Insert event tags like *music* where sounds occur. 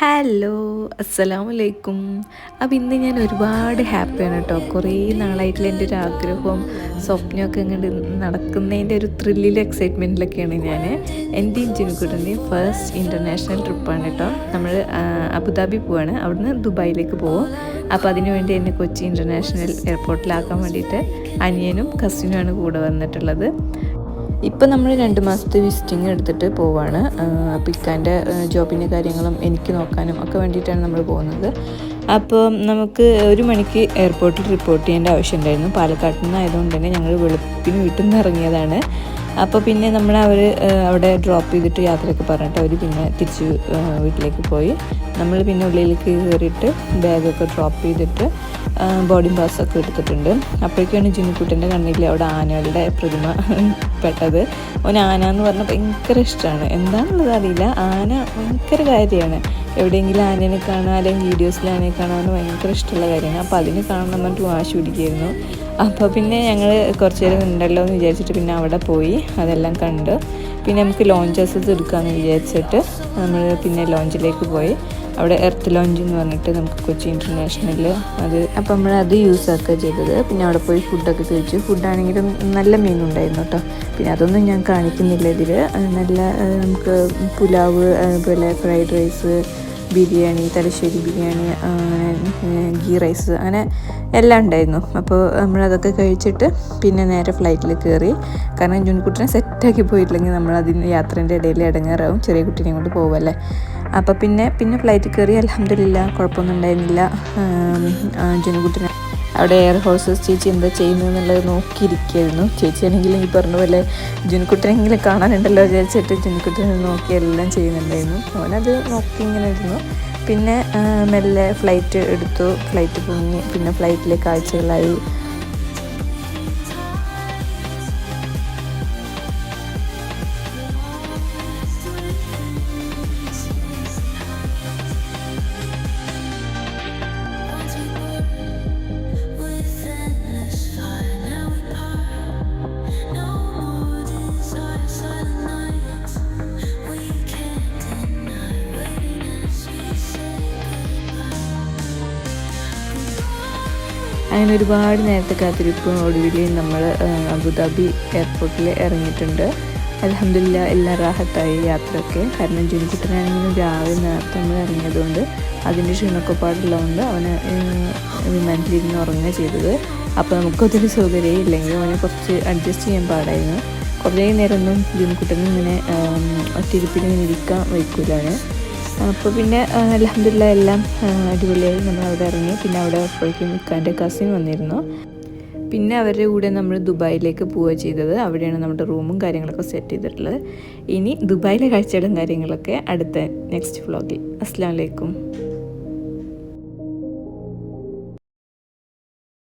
Hello അസ്സലാമു അലൈക്കും അപ്പം ഇന്ന് ഞാൻ ഒരുപാട് ഹാപ്പിയാണ് കേട്ടോ കുറേ നാളായിട്ടുള്ള എന്റെ ഒരു ആഗ്രഹവും സ്വപ്നമൊക്കെ ഇങ്ങോട്ട് നടക്കുന്നതിന്റെ ഒരു ത്രില്ലിൽ എക്സൈറ്റ്മെന്റിലൊക്കെയാണ് ഞാൻ എന്റെയും ജിനുക്കുട്ടന്റെയും ഫസ്റ്റ് ഇന്റർനാഷണൽ ട്രിപ്പാണ് കേട്ടോ നമ്മൾ അബുദാബി പോവാണ്. അവിടുന്ന് ദുബായിലേക്ക് പോകും അപ്പോൾ അതിനു വേണ്ടി എന്നെ കൊച്ചി ഇന്റർനാഷണൽ എയർപോർട്ടിലാക്കാൻ വേണ്ടിയിട്ട് അനിയനും കസിനുമാണ് കൂടെ വന്നിട്ടുള്ളത്. ഇപ്പം നമ്മൾ രണ്ട് മാസത്തെ വിസിറ്റിംഗ് എടുത്തിട്ട് പോവാണ്. അപ്പോൾ ഇക്കാന്റെ ജോബിന്റെ കാര്യങ്ങളും എനിക്ക് നോക്കാനും ഒക്കെ വേണ്ടിയിട്ടാണ് നമ്മൾ പോകുന്നത്. അപ്പോൾ നമുക്ക് ഒരു മണിക്ക് എയർപോർട്ടിൽ റിപ്പോർട്ട് ചെയ്യേണ്ട ആവശ്യമുണ്ടായിരുന്നു പാലക്കാട്ടിൽ നിന്നായതുകൊണ്ട് തന്നെ ഞങ്ങൾ വെളുപ്പിന് വീട്ടിൽ നിന്ന് ഇറങ്ങിയതാണ്. അപ്പോൾ പിന്നെ നമ്മൾ അവർ അവിടെ ഡ്രോപ്പ് ചെയ്തിട്ട് യാത്രയൊക്കെ പറഞ്ഞിട്ട് അവർ പിന്നെ തിരിച്ച് വീട്ടിലേക്ക് പോയി. നമ്മൾ പിന്നെ ഉള്ളിലേക്ക് കയറിയിട്ട് ബാഗൊക്കെ ഡ്രോപ്പ് ചെയ്തിട്ട് ബോർഡിംഗ് പാസ്സൊക്കെ എടുത്തിട്ടുണ്ട്. അപ്പോഴേക്കാണ് ജിമ്മിക്കുട്ടന്റെ കണ്ണിൽ അവിടെ ആനകളുടെ പ്രതിമ *laughs* പെട്ടത്. ഓൻ ആന എന്ന് പറഞ്ഞാൽ ഭയങ്കര ഇഷ്ടമാണ് എന്താണെന്നുള്ളത് അറിയില്ല. ആന ഭയങ്കര കാര്യമാണ്. എവിടെയെങ്കിലും ആനേനെ കാണാൻ അല്ലെങ്കിൽ വീഡിയോസിൽ ആനയെ കാണാൻ ഭയങ്കര ഇഷ്ടമുള്ള കാര്യമാണ്. അപ്പോൾ അതിന് കാണണം എന്നിട്ട് വാശി പിടിക്കുമായിരുന്നു അപ്പോൾ പിന്നെ ഞങ്ങൾ കുറച്ച് നേരം ഉണ്ടല്ലോ എന്ന് വിചാരിച്ചിട്ട് പിന്നെ അവിടെ പോയി. അതെല്ലാം കണ്ട്. പിന്നെ നമുക്ക് ലോഞ്ചസ് എടുക്കാമെന്ന് വിചാരിച്ചിട്ട് നമ്മൾ പിന്നെ ലോഞ്ചിലേക്ക് പോയി. അവിടെ എർത്ത് ലോഞ്ച് എന്ന് പറഞ്ഞിട്ട് നമുക്ക് കൊച്ചി ഇന്റർനാഷണലിൽ അത് അപ്പോൾ നമ്മൾ അത് യൂസ് ആക്കുക ചെയ്തത്. പിന്നെ അവിടെ പോയി ഫുഡൊക്കെ കഴിച്ചു. ഫുഡാണെങ്കിലും നല്ല മീനുണ്ടായിരുന്നു കേട്ടോ. പിന്നെ അതൊന്നും ഞാൻ കാണിക്കുന്നില്ല ഇതിൽ. നല്ല നമുക്ക് പുലാവ് അതുപോലെ fried rice biryani Thalassery biryani ghee rice അങ്ങനെ എല്ലാം ഉണ്ടായിരുന്നു. അപ്പോൾ നമ്മളതൊക്കെ കഴിച്ചിട്ട് പിന്നെ നേരെ ഫ്ലൈറ്റിൽ കയറി കാരണം ജുൻകുട്ടിനെ സെറ്റാക്കി പോയിട്ടില്ലെങ്കിൽ നമ്മൾ അതിന് യാത്രേന്റെ ഇടയിൽ ഇടങ്ങാറാവും. ചെറിയ കുട്ടീനെ കൊണ്ട് പോകുമല്ലേ അപ്പോൾ പിന്നെ പിന്നെ ഫ്ലൈറ്റിൽ കയറി അലഹമില്ല കുഴപ്പമൊന്നും ഉണ്ടായിരുന്നില്ല. ജുനുകുട്ടിനെ അവിടെ എയർ ഹോസ്റ്റസ് ചേച്ചി എന്താ ചെയ്യുന്നതെന്നുള്ളത് നോക്കിയിരിക്കുകയായിരുന്നു. ചേച്ചിയാണെങ്കിലും ഈ പറഞ്ഞ പോലെ ജുൻകുട്ടനെങ്കിലും കാണാനുണ്ടല്ലോ വിചാരിച്ചിട്ട് ജുൻകുട്ടനെ നോക്കി എല്ലാം ചെയ്യുന്നുണ്ടായിരുന്നു. അവനത് നോക്കി ഇങ്ങനെ ഇരുന്നു. പിന്നെ മെല്ലെ ഫ്ലൈറ്റ് എടുത്തു. ഫ്ലൈറ്റ് പൊങ്ങി. പിന്നെ ഫ്ലൈറ്റിലെ കാഴ്ചകളായി. അങ്ങനെ ഒരുപാട് നേരത്തെ കാത്തിരിപ്പ് ഒടുവിൽ നമ്മൾ അബുദാബി എയർപോർട്ടിൽ ഇറങ്ങിയിട്ടുണ്ട്. അലഹമില്ല എല്ലാം റാഹത്തായി യാത്രയൊക്കെ. കാരണം ജുനിക്കുട്ടനാണെങ്കിലും രാവിലെ നേരത്തെ നമ്മൾ ഇറങ്ങിയതുകൊണ്ട് അതിന്റെ ക്ഷീണമൊക്കെ പാടുള്ളതുകൊണ്ട് അവന് വിമാനത്തിലിരുന്ന് ഉറങ്ങുക ചെയ്തത്. അപ്പോൾ നമുക്കൊത്തിരി സൗകര്യം ഇല്ലെങ്കിൽ അവനെ കുറച്ച് അഡ്ജസ്റ്റ് ചെയ്യാൻ പാടായിരുന്നു. കുറേ നേരമൊന്നും ജുനിക്കുട്ടനും ഇങ്ങനെ ഒറ്റിരിപ്പിൽ ഇരിക്കാൻ വയ്ക്കൂലാണ് അപ്പോൾ പിന്നെ അലഹമില്ല എല്ലാം അടിപൊളിയായി നമ്മൾ അവിടെ ഇറങ്ങി. പിന്നെ അവിടെ അപ്പോഴേക്കും ഇക്കാന്റെ കസിൻ വന്നിരുന്നു. പിന്നെ അവരുടെ കൂടെ നമ്മൾ ദുബായിലേക്ക് പോവുക ചെയ്തത്. അവിടെയാണ് നമ്മുടെ റൂമും കാര്യങ്ങളൊക്കെ സെറ്റ് ചെയ്തിട്ടുള്ളത്. ഇനി ദുബായിലെ കാഴ്ചകളും കാര്യങ്ങളൊക്കെ അടുത്ത നെക്സ്റ്റ് വ്ളോഗിൽ അസ്സാം വലൈക്കും